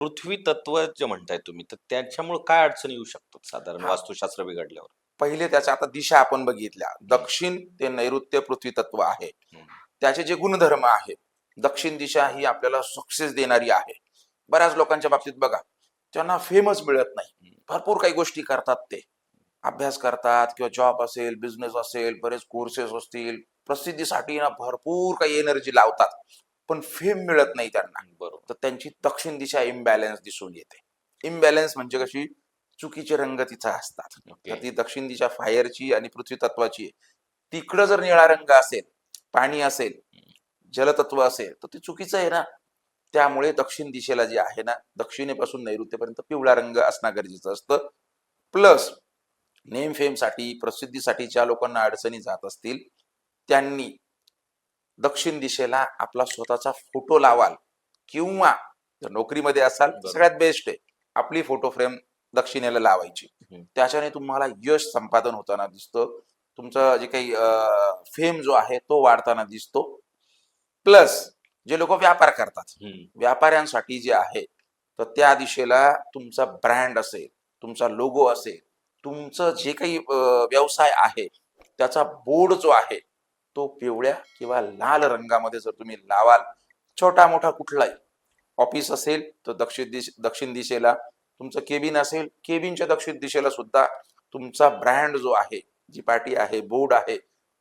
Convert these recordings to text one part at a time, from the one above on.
पृथ्वी तत्व जे म्हणताय तुम्ही तर त्याच्यामुळे काय अडचण येऊ शकतात साधारण. वास्तुशास्त्र बिघडल्यावर? पहिले त्याच्या आता दिशा आपण बघितल्या. दक्षिण ते नैऋत्य पृथ्वी तत्व आहे. त्याचे जे गुणधर्म आहेत दक्षिण दिशा ही आपल्याला सक्सेस देणारी आहे. बऱ्याच लोकांच्या बाबतीत बघा त्यांना फेमच मिळत नाही. भरपूर काही गोष्टी करतात ते. अभ्यास करतात किंवा जॉब असेल बिझनेस असेल बरेच कोर्सेस असतील प्रसिद्धीसाठी ना भरपूर काही एनर्जी लावतात. पण फेम मिळत नाही त्यांना. बरोबर. तर त्यांची दक्षिण दिशा इम्बॅलन्स दिसून येते. इम्बॅलन्स म्हणजे कशी? चुकीचे रंग तिथं असतात. तर ती दक्षिण दिशा फायरची आणि पृथ्वी तत्वाची आहे. तिकडं जर निळा रंग असेल पाणी असेल जलतत्व असेल तर ते चुकीचं आहे ना. त्यामुळे दक्षिण दिशेला जे आहे ना दक्षिणेपासून नैऋत्यपर्यंत पिवळा रंग असणं गरजेचं असतं. प्लस नेम फेमसाठी प्रसिद्धीसाठी ज्या लोकांना अडचणी जात असतील त्यांनी दक्षिण दिशेला आपला स्वतःचा फोटो लावाल किंवा जर नोकरीमध्ये असाल. सगळ्यात बेस्ट आहे आपली फोटो फ्रेम दक्षिणेला लावायची. त्याच्याने तुम्हाला यश संपादन होताना दिसतं तुमचं जे काही फेम जो आहे तो वाढताना दिसतो प्लस जे लोक व्यापार करतात. व्यापाऱ्यांसाठी जे आहे तर त्या दिशेला तुमचा ब्रँड असेल तुमचा लोगो असेल तुमचं जे काही व्यवसाय आहे त्याचा बोर्ड जो आहे तो पिवळ्या किंवा लाल रंगामध्ये जर तुम्ही लावाल छोटा मोठा कुठलाही ऑफिस असेल तर दक्षिण दिश दक्षिण दिशेला तुमचं केबिन असेल केबिनच्या दक्षिण दिशेला सुद्धा तुमचा ब्रँड जो आहे जी पार्टी आहे बोर्ड आहे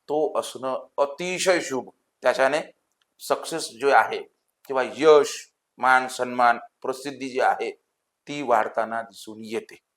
तो असणं अतिशय शुभ. त्याच्याने सक्सेस जो आहे किंवा यश मान सन्मान प्रसिद्धी जी आहे ती वाढताना दिसून येते.